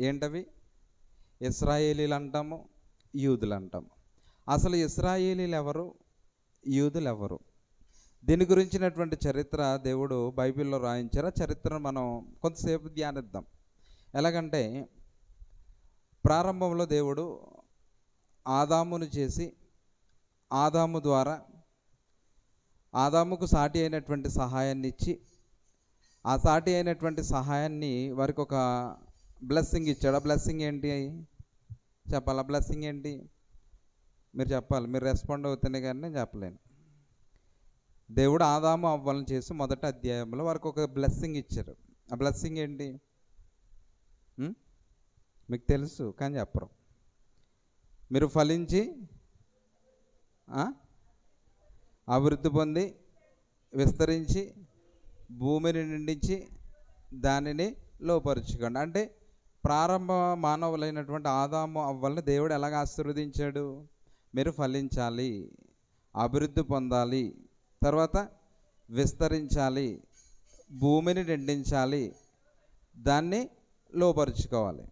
ఏంటవి? ఇస్రాయేలీలు అంటాము యూదులు అంటాము అసలు ఇస్రాయేలీలు ఎవరు యూదులు ఎవరు దీని గురించినటువంటి చరిత్ర దేవుడు బైబిల్లో రాయించారు. ఆ చరిత్రను మనం కొంతసేపు ధ్యానిద్దాం. ఎలాగంటే ప్రారంభంలో దేవుడు ఆదామును చేసి ఆదాము ద్వారా ఆదాముకు సాటి అయినటువంటి సహాయాన్ని ఇచ్చి ఆ సాటి అయినటువంటి సహాయాన్ని వారికి ఒక బ్లెస్సింగ్ ఇచ్చాడు? ఆ బ్లెస్సింగ్ ఏంటి? చెప్పాలి? ఆ బ్లెస్సింగ్ ఏంటి? మీరు చెప్పాలి. మీరు రెస్పాండ్ అవుతేనే కానీ నేను చెప్పలేను. దేవుడు ఆదాము అవ్వాలని చేసి మొదటి అధ్యాయంలో వారికి ఒక బ్లెస్సింగ్ ఇచ్చారు. ఆ బ్లెస్సింగ్ ఏంటి? మీకు తెలుసు కానీ చెప్పరు. మీరు ఫలించి అభివృద్ధి పొంది విస్తరించి భూమిని నిండించి దానిని లోపరుచుకోండి. అంటే ప్రారంభ మానవులైనటువంటి ఆదాము అవ్వల్ని దేవుడు ఎలాగ ఆశీర్వదించాడు? మీరు ఫలించాలి అభివృద్ధి పొందాలి తర్వాత విస్తరించాలి భూమిని నిండించాలి దాన్ని లోపరుచుకోవాలి.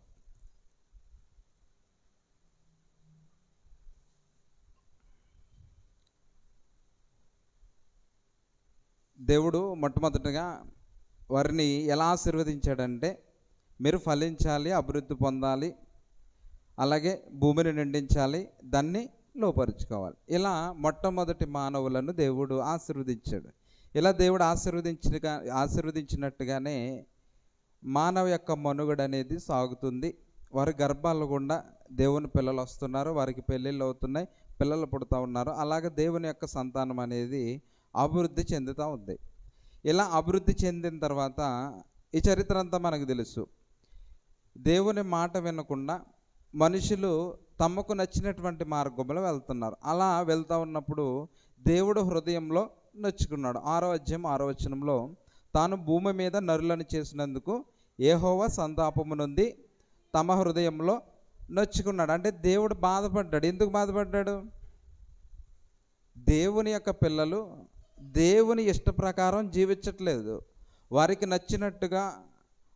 దేవుడు మొట్టమొదటిగా వారిని ఎలా ఆశీర్వదించాడంటే మీరు ఫలించాలి అభివృద్ధి పొందాలి అలాగే భూమిని నిండించాలి దాన్ని లోపరుచుకోవాలి. ఇలా మొట్టమొదటి మానవులను దేవుడు ఆశీర్వదించాడు. ఇలా దేవుడు ఆశీర్వదించిన ఆశీర్వదించినట్టుగానే మానవ యొక్క మనుగడ అనేది సాగుతుంది. వారి గర్భాల గుండా దేవుని పిల్లలు వస్తున్నారు వారికి పెళ్ళిళ్ళు అవుతున్నాయి పిల్లలు పుడుతూ ఉన్నారు. అలాగే దేవుని యొక్క సంతానం అనేది అభివృద్ధి చెందుతూ ఉంది. ఇలా అభివృద్ధి చెందిన తర్వాత ఈ చరిత్ర అంతా మనకు తెలుసు. దేవుని మాట వినకుండా మనుషులు తమకు నచ్చినటువంటి మార్గంలో వెళ్తున్నారు. అలా వెళ్తూ ఉన్నప్పుడు దేవుడు హృదయంలో నొచ్చుకున్నాడు. ఆరో అధ్యాయం ఆరో వచనంలో తాను భూమి మీద నరులను చేసినందుకు ఏహోవా సంతాపము నుండి తమ హృదయంలో నొచ్చుకున్నాడు. అంటే దేవుడు బాధపడ్డాడు. ఎందుకు బాధపడ్డాడు? దేవుని యొక్క పిల్లలు దేవుని ఇష్ట ప్రకారం జీవించట్లేదు. వారికి నచ్చినట్టుగా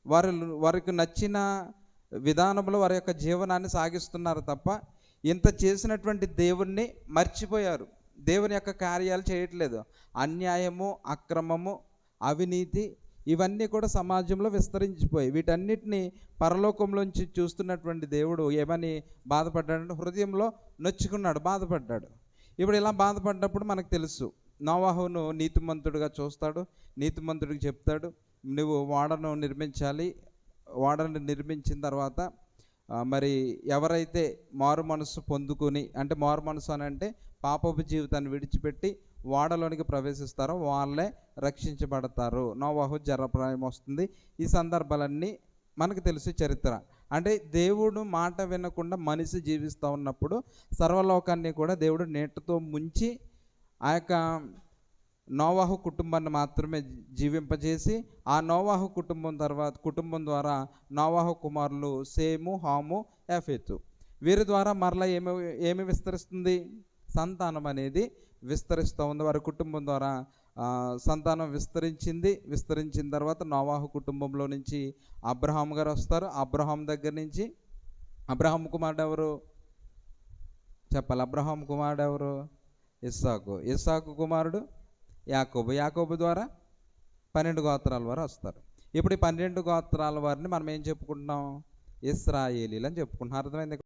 వారు వారికి నచ్చిన విధానంలో వారి యొక్క జీవనాన్ని సాగిస్తున్నారు తప్ప ఇంత చేసినటువంటి దేవుణ్ణి మర్చిపోయారు. దేవుని యొక్క కార్యాలు చేయట్లేదు. అన్యాయము అక్రమము అవినీతి ఇవన్నీ కూడా సమాజంలో విస్తరించిపోయి వీటన్నిటిని పరలోకంలోంచి చూస్తున్నటువంటి దేవుడు ఏమని బాధపడ్డాడంటే హృదయంలో నొచ్చుకున్నాడు బాధపడ్డాడు. ఇప్పుడు ఇలా బాధపడ్డప్పుడు మనకు తెలుసు. నోవాహును నీతిమంతుడిగా చూస్తాడు నీతిమంతుడికి చెప్తాడు. నువ్వు వాడను నిర్మించాలి వాడను నిర్మించిన తర్వాత మరి ఎవరైతే మారు మనసు పొందుకుని అంటే మారు మనసు అని అంటే పాపపు జీవితాన్ని విడిచిపెట్టి వాడలోనికి ప్రవేశిస్తారో వాళ్ళే రక్షించబడతారు. నోవాహు జరప్రాయం వస్తుంది. ఈ సందర్భాలన్నీ మనకు తెలుసు చరిత్ర. అంటే దేవుడు మాట వినకుండా మనిషి జీవిస్తూ ఉన్నప్పుడు సర్వలోకాన్ని కూడా దేవుడు నీటితో ముంచి ఆ యొక్క నోవాహు కుటుంబాన్ని మాత్రమే జీవింపజేసి ఆ నోవాహు కుటుంబం తర్వాత కుటుంబం ద్వారా నోవాహు కుమారులు సేము హాము యాఫేతు. వీరి ద్వారా మరలా ఏమి ఏమి విస్తరిస్తుంది? సంతానం అనేది విస్తరిస్తూ ఉంది. వారి కుటుంబం ద్వారా సంతానం విస్తరించింది. విస్తరించిన తర్వాత నోవాహు కుటుంబంలో నుంచి అబ్రహాం గారు వస్తారు. అబ్రహాం దగ్గర నుంచి అబ్రహాం కుమారుడు ఎవరు? చెప్పాలి? అబ్రహాం కుమారుడు ఎవరు? ఇస్సాకు. ఇస్సాకు కుమారుడు యాకోబు. యాకోబు ద్వారా పన్నెండు గోత్రాల వారు వస్తారు. ఇప్పుడు ఈ పన్నెండు గోత్రాల వారిని మనం ఏం చెప్పుకుంటున్నాం? ఇస్రాయేలీలు అని చెప్పుకుంటున్నాం. అర్థమైంది